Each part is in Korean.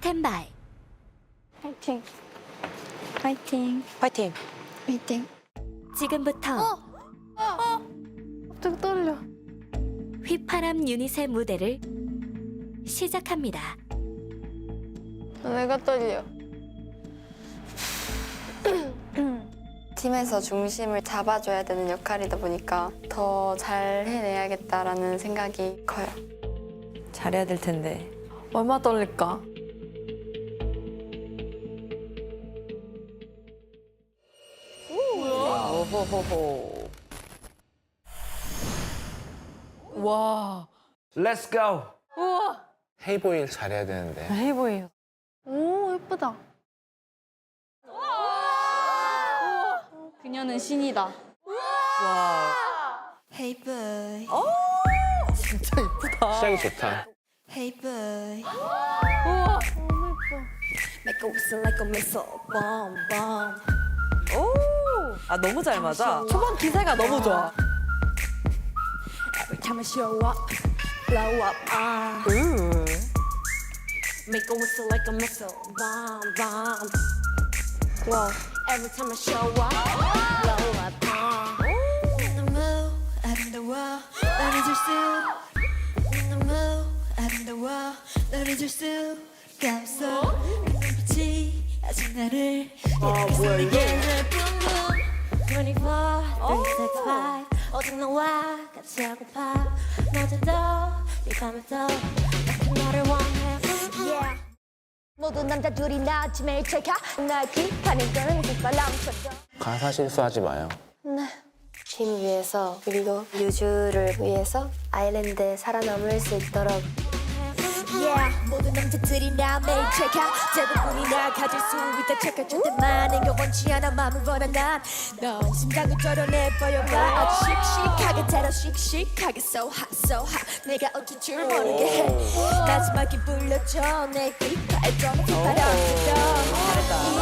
스탠바이. 파이팅. 파이팅. 파이팅. 파이팅. 지금부터 갑자기 떨려. 휘파람 유닛의 무대를 시작합니다. 내가 떨려. 팀에서 중심을 잡아줘야 되는 역할이다 보니까 더 잘 해내야겠다라는 생각이 커요. 잘해야 될 텐데. 얼마 떨릴까? 오호호호. 와. Let's go. 우와. 헤이보일 잘해야 되는데 해보여요. 오 예쁘다. 그녀는 신이다. 와. Hey boy, 진짜 이쁘다. 시작이 좋다. boy, 우와. 너무 예뻐. make a whistle like a missile, bomb, bomb. 오. 아 너무 잘 맞아. 초반 기세가 너무 좋아. Every time I show up, blow up, ah. 으. Make a whistle like a missile, bomb, bomb. Whoa. Every time I show up, blow up, ah. In the mood, 아름다워, 널 잊을 수. In the mood, 아름다워, 널 잊을 수가 없어. 그 눈빛이 아직 나를 아 뭐야 이게? 24, 36, 오직 너와 같이 하고파. 낮에도 이 밤에도 나그 너를 원해. Yeah. 모든 남자들이 나 아침에 날 비판해. 휘발람처럼 가사 실수하지 마요. 팀 위해서 그리고 유주를 위해서 아일랜드에 살아남을 수 있도록 yeah. 모든 남자들이 나 매일 체가 대부분이 날 가질 수 있다 체크할 때만 내가 원치 않아 마음을 원한 난넌 심장을 쩔어내버려가 아주 씩씩하게 때려 씩씩하게 so hot so hot 내가 어쩔 줄 모르게 해. 마지막에 불려줘 내 귓가에 좀 휘파람 이대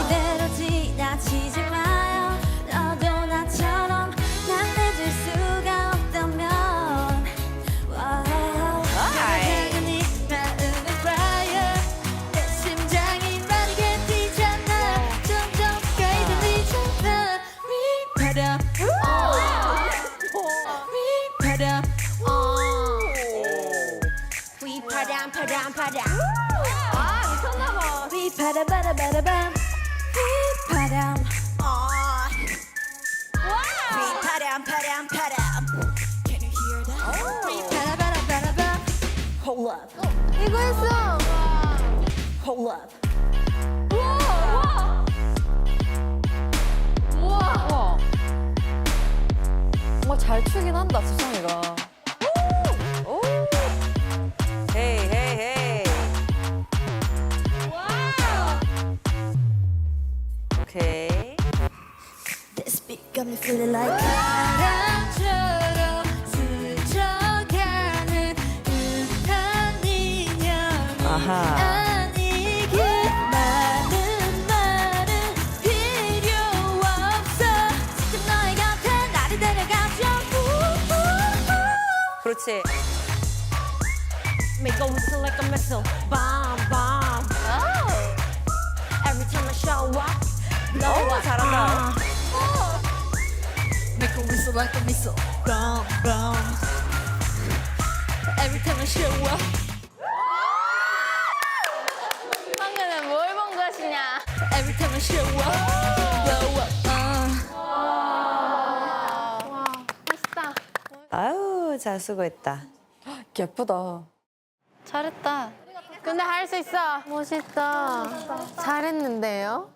파람 파람 파람 아 미쳤나봐. 휘파람 파람 파람 파람 휘파람 휘파람 파람 파람 Can you hear that? 휘파람 파람 파람 파람 Hold up. 이거 했어. Hold up. 우와 우와. 우와. 뭔가 잘 추긴 한다 수정이가. Feeling like 바람처럼 스쳐가는 듯한 인연 아하. 아니길 많은 말은 필요 없어 지금 너의 곁에 나를 데려가줘 우우우. 그렇지. Make a whistle like a missile bomb bomb Every time I show up blow 오 up 잘한다. Make a whistle like a missile. Bomb, bomb. Every time I show up. 방금은 뭘 본 것이냐? Every time I show up. Blow up. Uh. 와 멋있다. 아유 잘 수고했다. 예쁘다. 잘했다. 근데 할 수 있어. 멋있다. 잘했는데요?